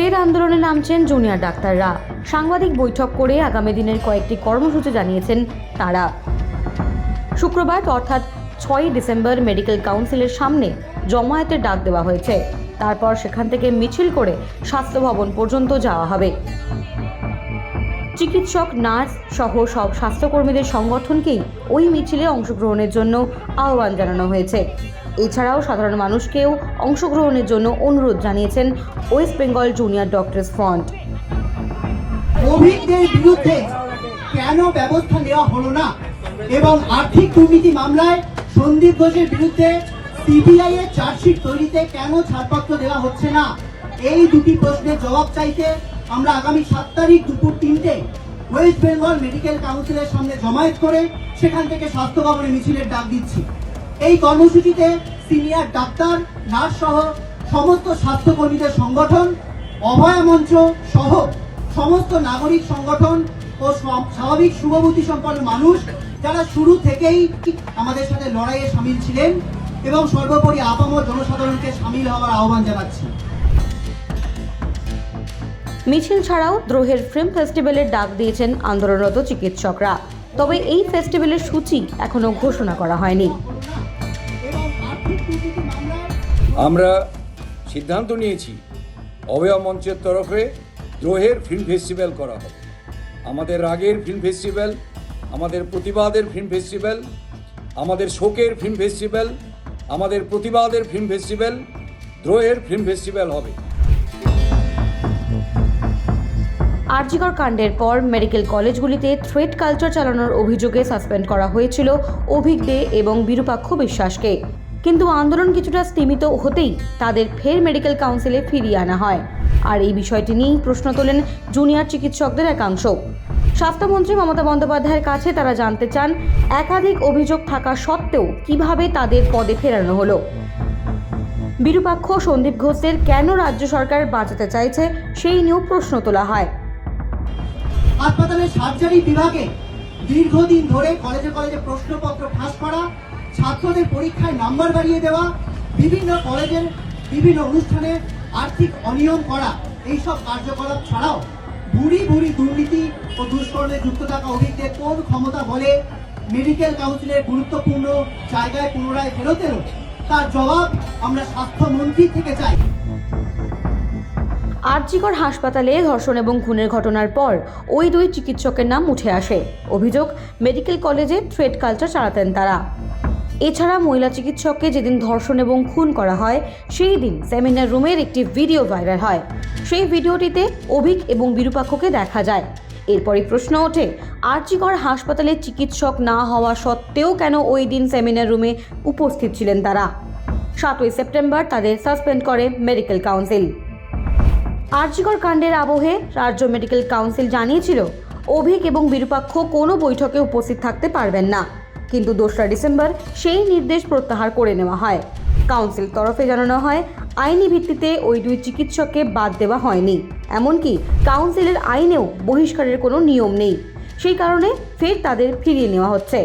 ফের আন্দোলনে নামছেন জুনিয়র ডাক্তাররা। সাংবাদিক বৈঠক করে আগামী দিনের কয়েকটি কর্মসূচি জানিয়েছেন তারা। শুক্রবার অর্থাৎ ছয়ই ডিসেম্বর মেডিকেল কাউন্সিলের সামনে জমায়েতের ডাক দেওয়া হয়েছে। তারপর সেখান থেকে মিছিল করে স্বাস্থ্য ভবন পর্যন্ত যাওয়া হবে। চিকিৎসক, নার্স সহ সব স্বাস্থ্যকর্মীদের সংগঠনকেই ওই মিছিলে অংশগ্রহণের জন্য আহ্বান জানানো হয়েছে। এছাড়াও সাধারণ মানুষকেও অংশগ্রহণের জন্য অনুরোধ জানিয়েছেন West Bengal junior doctors front. অভিজ্ঞদের বিরুদ্ধে কেন ব্যবস্থা নেওয়া হলো না? এবং আর্থিক দুর্নীতি মামলায় সন্দীপ ঘোষের বিরুদ্ধে সিবিআই এর চার্জশিট তৈরিতে কেন ছাড়পত্র দেওয়া হচ্ছে না? এই দুটি প্রশ্নের জবাব চাইতে আমরা আগামী সাত তারিখ দুপুর তিনটে ওয়েস্ট বেঙ্গল মেডিকেল কাউন্সিলের সামনে জমায়েত করে সেখান থেকে স্বাস্থ্য ভবনে মিছিলের ডাক দিচ্ছি। এই কর্মসূচিতে সিনিয়র ডাক্তার, নার্স সহ সমস্ত স্বাস্থ্যকর্মীদের সংগঠন, অভয়া মঞ্চ সহ সমস্ত নাগরিক সংগঠন ও স্বাভাবিক শুভবুদ্ধি সম্পন্ন মানুষ যারা শুরু থেকেই আমাদের সাথে লড়াইয়ে সামিল ছিলেন এবং সর্বোপরি আপামর জনসাধারণকে সামিল হওয়ার আহ্বান জানাচ্ছি। মিছিল ছাড়াও দ্রোহের ফিল্ম ফেস্টিভ্যালের ডাক দিয়েছেন আন্দোলনরত চিকিৎসকরা। তবে এই ফেস্টিভ্যালের সূচি এখনও ঘোষণা করা হয়নি। আমরা সিদ্ধান্ত নিয়েছি অভয়া মঞ্চের তরফে দ্রোহের ফিল্ম ফেস্টিভ্যাল করা হবে। আমাদের রাগের ফিল্ম ফেস্টিভ্যাল আমাদের প্রতিবাদের ফিল্ম ফেস্টিভ্যাল আমাদের শোকের ফিল্ম ফেস্টিভ্যাল আমাদের প্রতিবাদের ফিল্ম ফেস্টিভ্যাল দ্রোহের ফিল্ম ফেস্টিভ্যাল হবে। আরজিকর কাণ্ডের পর মেডিকেল কলেজগুলিতে থ্রেড কালচার চালানোর অভিযোগে সাসপেন্ড করা হয়েছিল অভিক দে এবং বিরূপাক্ষ বিশ্বাসকে। কিন্তু আন্দোলন কিছুটা স্তীমিত হতেই তাদের ফের মেডিকেল কাউন্সিলে ফিরিয়ে আনা হয়। আর এই বিষয়টি নিয়েই প্রশ্ন তোলেন জুনিয়র চিকিৎসকদের একাংশ। স্বাস্থ্যমন্ত্রী মমতা বন্দ্যোপাধ্যায়ের কাছে তারা জানতে চান, একাধিক অভিযোগ থাকা সত্ত্বেও কীভাবে তাদের পদে ফেরানো হলো। বিরূপাক্ষ সন্দীপ ঘোষের কেন রাজ্য সরকার বাঁচাতে চাইছে সেই নিয়েও প্রশ্ন তোলা হয়। হাসপাতালের সার্জারি বিভাগে দীর্ঘদিন ধরে কলেজে কলেজে প্রশ্নপত্র ফাঁস করা ছাত্রদের পরীক্ষায় নাম্বার বাড়িয়ে দেওয়া, বিভিন্ন কলেজের বিভিন্ন অনুষ্ঠানে আর্থিক অনিয়ম করা, এইসব কার্যকলাপ ছাড়াও বুড়ি বুড়ি দুর্নীতি ও দুষ্কর্মে যুক্ত থাকা অভিজ্ঞদের কোন ক্ষমতা বলে মেডিকেল কাউন্সিলের গুরুত্বপূর্ণ জায়গায় পুনরায় ফেরত এলো? তার জবাব আমরা স্বাস্থ্যমন্ত্রী থেকে চাই। আরজিকর হাসপাতালে ধর্ষণ এবং খুনের ঘটনার পর ওই দুই চিকিৎসকের নাম উঠে আসে। অভিযোগ, মেডিকেল কলেজে থ্রেড কালচার চালাতেন তারা। এছাড়া মহিলা চিকিৎসককে যেদিন ধর্ষণ এবং খুন করা হয়, সেই দিন সেমিনার রুমের একটি ভিডিও ভাইরাল হয়। সেই ভিডিওটিতে অভিক এবং বিরূপাক্ষকে দেখা যায়। এরপরই প্রশ্ন ওঠে, আরজিকর হাসপাতালে চিকিৎসক না হওয়া সত্ত্বেও কেন ওই দিন সেমিনার রুমে উপস্থিত ছিলেন তারা? সাতই সেপ্টেম্বর তাদের সাসপেন্ড করে মেডিকেল কাউন্সিল। আর্যিকর কাণ্ডের আবহে রাজ্য মেডিকেল কাউন্সিল জানিয়েছিল, অভিক এবং বিরূপাক্ষ কোনো বৈঠকে উপস্থিত থাকতে পারবেন না। কিন্তু দোসরা ডিসেম্বর সেই নির্দেশ প্রত্যাহার করে নেওয়া হয়। কাউন্সিল তরফে জানানো হয়, আইনি ভিত্তিতে ওই দুই চিকিৎসককে বাদ দেওয়া হয়নি। এমনকি কাউন্সিলের আইনেও বহিষ্কারের কোনো নিয়ম নেই। সেই কারণে ফের তাদের ফিরিয়ে নেওয়া হচ্ছে।